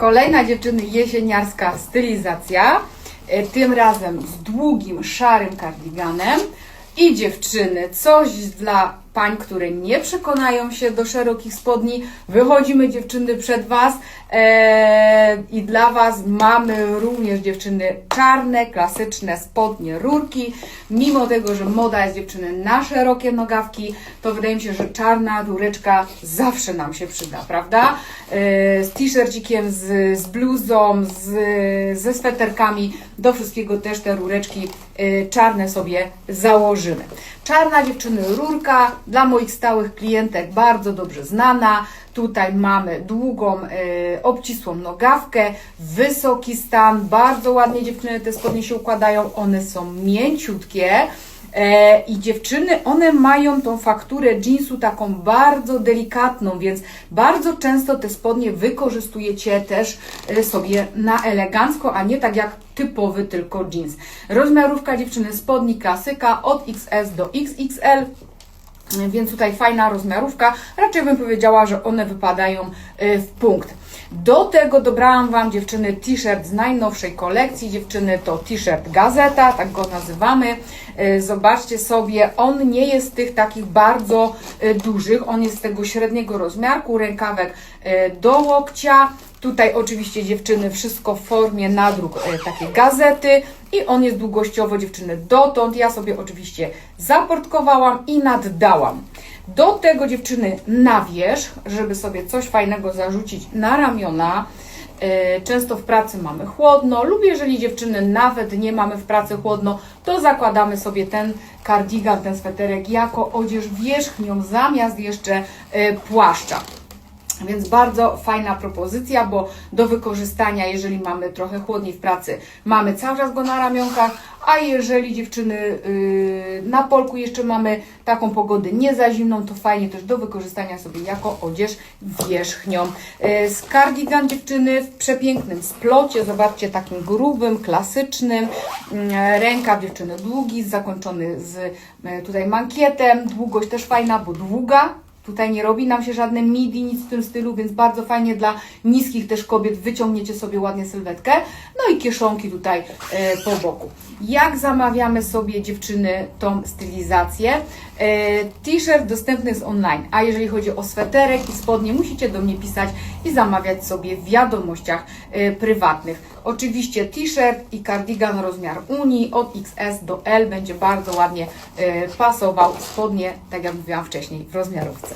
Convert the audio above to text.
Kolejna dziewczyny jesieniarska stylizacja. E, Tym razem z długim, szarym kardiganem. I dziewczyny, coś dla pań, które nie przekonają się do szerokich spodni. Wychodzimy dziewczyny przed Was e, i dla Was mamy również dziewczyny czarne, klasyczne spodnie, rurki. Mimo tego, że moda jest dziewczyny na szerokie nogawki, to wydaje mi się, że czarna rureczka zawsze nam się przyda, prawda? E, z t-shircikiem, z, z bluzą, z, ze sweterkami, do wszystkiego też te rureczki czarne sobie założymy. Czarna dziewczyny rurka, dla moich stałych klientek bardzo dobrze znana. Tutaj mamy długą, e, obcisłą nogawkę, wysoki stan, bardzo ładnie dziewczyny te spodnie się układają, one są mięciutkie. E, I dziewczyny, one mają tą fakturę jeansu taką bardzo delikatną, więc bardzo często te spodnie wykorzystujecie też e, sobie na elegancko, a nie tak jak typowy tylko jeans. Rozmiarówka dziewczyny spodni klasyka od XS do XXL. Więc tutaj fajna rozmiarówka. Raczej bym powiedziała, że one wypadają w punkt. Do tego dobrałam Wam dziewczyny t-shirt z najnowszej kolekcji. Dziewczyny to t-shirt gazeta, tak go nazywamy. Y, Zobaczcie sobie, on nie jest tych takich bardzo y, dużych, on jest tego średniego rozmiarku, rękawek y, do łokcia. Tutaj oczywiście dziewczyny wszystko w formie nadruk e, takiej gazety i on jest długościowo dziewczyny dotąd. Ja sobie oczywiście zaportkowałam i naddałam. Do tego dziewczyny na wierzch, żeby sobie coś fajnego zarzucić na ramiona. E, Często w pracy mamy chłodno, lub jeżeli dziewczyny nawet nie mamy w pracy chłodno, to zakładamy sobie ten kardigan, ten sweterek jako odzież wierzchnią zamiast jeszcze e, płaszcza. Więc bardzo fajna propozycja, bo do wykorzystania, jeżeli mamy trochę chłodniej w pracy, mamy cały czas go na ramionkach, a jeżeli dziewczyny yy, na polku jeszcze mamy taką pogodę nie za zimną, to fajnie też do wykorzystania sobie jako odzież wierzchnią. Yy, z cardigan dziewczyny w przepięknym splocie, zobaczcie, takim grubym, klasycznym. Yy, rękaw dziewczyny długi, zakończony z yy, tutaj mankietem. Długość też fajna, bo długa, Tutaj nie robi nam się żadne midi, nic w tym stylu, więc bardzo fajnie dla niskich też kobiet wyciągniecie sobie ładnie sylwetkę. No i kieszonki tutaj e, po boku. Jak zamawiamy sobie dziewczyny tą stylizację? E, T-shirt dostępny jest online, a jeżeli chodzi o sweterek i spodnie, musicie do mnie pisać i zamawiać sobie w wiadomościach e, prywatnych. Oczywiście t-shirt i cardigan rozmiar Unii od XS do L będzie bardzo ładnie e, pasował spodnie, tak jak mówiłam wcześniej, w rozmiarówce.